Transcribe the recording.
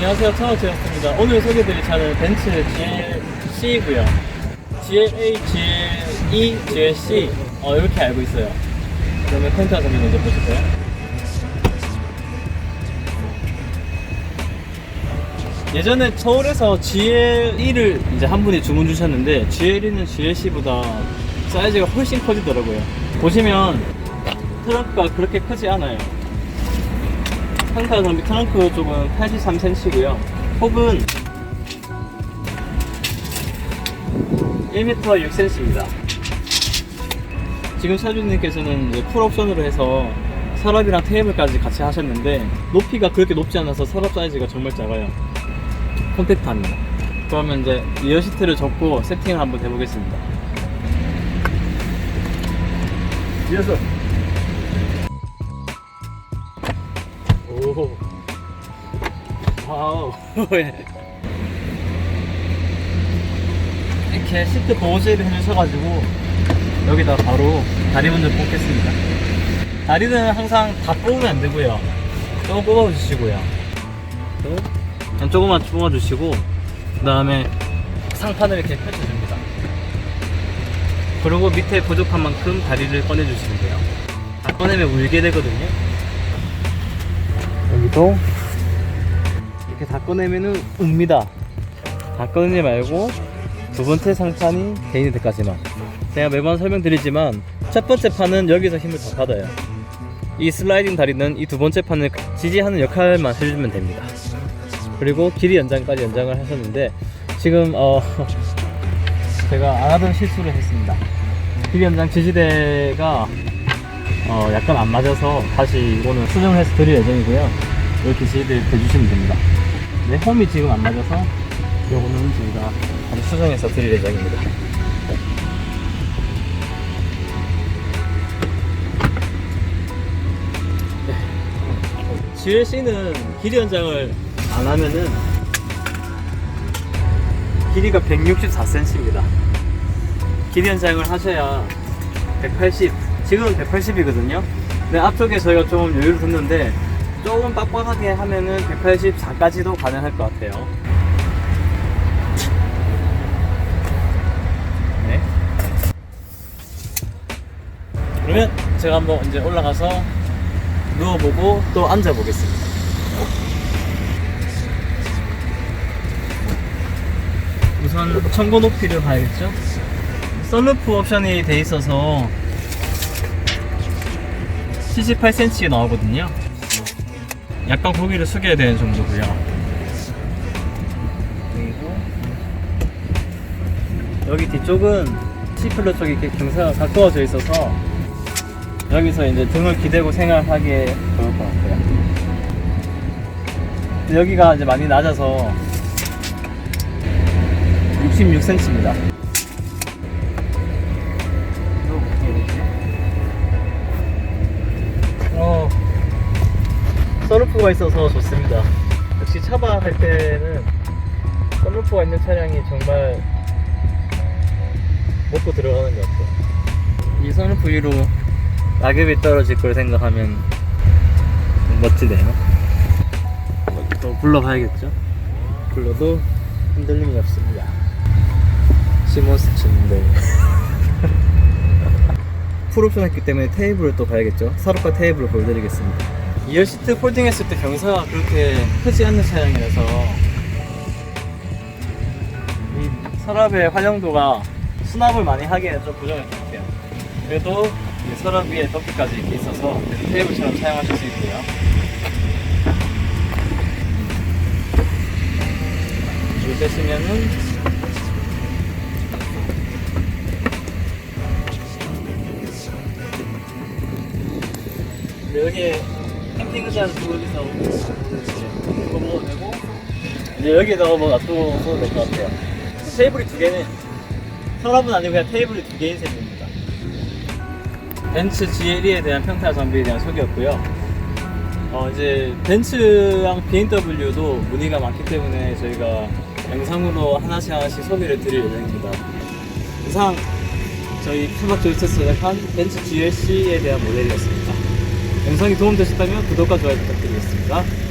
안녕하세요. 차우제였습니다. 오늘 소개드릴 차는 벤츠 GLC고요. GLA, GLE, GLC 어, 이렇게 알고 있어요. 그러면 펜타 선배 먼저 보실까요? 예전에 서울에서 GL1을 이제 한 분이 주문 주셨는데 GL2는 GLC보다 사이즈가 훨씬 커지더라고요. 보시면 트렁크가 그렇게 크지 않아요. 상타 장비 트렁크 쪽은 83cm고요. 폭은 1m 6cm입니다. 지금 차주님께서는 이제 풀 옵션으로 해서 서랍이랑 테이블까지 같이 하셨는데 높이가 그렇게 높지 않아서 서랍 사이즈가 정말 작아요. 컴팩트합니다. 그러면 이제 리어 시트를 접고 세팅을 한번 해보겠습니다. 이어서 오. 와우 예. 이렇게 시트 보호제를 해주셔가지고 여기다 바로 다리 먼저 뽑겠습니다. 다리는 항상 다 뽑으면 안 되고요. 조금 뽑아주시고요. 그냥 조금만 뽑아주시고 그 다음에 상판을 이렇게 펼쳐줍니다. 그리고 밑에 부족한 만큼 다리를 꺼내주시면 돼요. 다 꺼내면 울게 되거든요 여기도 이렇게 다 꺼내면은 웁니다. 다 꺼내지 말고 두 번째 상판이 때까지만. 제가 매번 설명드리지만 첫 번째 판은 여기서 힘을 다 받아요. 이 슬라이딩 다리는 이 두 번째 판을 지지하는 역할만 해주면 됩니다. 그리고 길이 연장까지 연장을 하셨는데 지금 어 제가 안 하던 실수를 했습니다. 길이 연장 지지대가 어, 약간 안 맞아서 다시 이거는 수정해서 드릴 예정이고요. 이렇게 지지대 대주시면 됩니다. 네, 홈이 지금 안 맞아서 이거는 저희가 다시 수정해서 드릴 예정입니다. 네. GLC는 길이 연장을 안 하면은 길이가 164cm입니다. 길이 연장을 하셔야 180, 지금은 180이거든요. 근데 앞쪽에 저희가 좀 여유를 뒀는데 조금 빡빡하게 하면은 184까지도 가능할 것 같아요. 네. 그러면 제가 한번 이제 올라가서 누워보고 또 앉아보겠습니다. 우선 청고 높이를 봐야겠죠? 썬루프 옵션이 돼 있어서 78cm 나오거든요. 약간 고기를 숙여야 되는 정도고요. 그리고 여기 뒤쪽은 C플러 쪽이 이렇게 경사가 가까워져 있어서 여기서 이제 등을 기대고 생활하기에 좋을 것 같아요. 여기가 이제 많이 낮아서 66cm입니다. 썬루프가 있어서 좋습니다. 역시 차박 할 때는 썬루프가 있는 차량이 정말 먹고 들어가는 것 같아요. 이 썬루프 위로 낙엽이 떨어질 걸 생각하면 멋지네요. 또 불러봐야겠죠? 불러도 흔들림이 없습니다. 시몬스 침대. 풀옵션 했기 때문에 테이블을 또 봐야겠죠. 사로카 테이블을 보여드리겠습니다. 이어 시트 폴딩 했을 때 경사가 그렇게 크지 않는 차량이라서 이 서랍의 활용도가 수납을 많이 하기에는 좀것 같아요. 그래도 이 서랍 위에 덮개까지 이렇게 있어서 테이블처럼 사용하실 수 있고요. 줄 떼시면은 여기에 캠핑 의자를 두고 여기서 이거 먹어도 되고? 이제 여기다가 뭐 놔두고 될것 같아요. 테이블이 두 개는 서랍은 아니고 그냥 테이블이 두 개인 셈입니다. 벤츠 GLE에 대한 평타 정비에 대한 소개였고요. 어 이제 벤츠랑 BMW도 문의가 많기 때문에 저희가 영상으로 하나씩 하나씩 소개를 드릴 예정입니다. 이상 저희 투박 조이스에서 제작한 벤츠 GLC에 대한 모델이었습니다 영상이 도움되셨다면 구독과 좋아요 부탁드리겠습니다.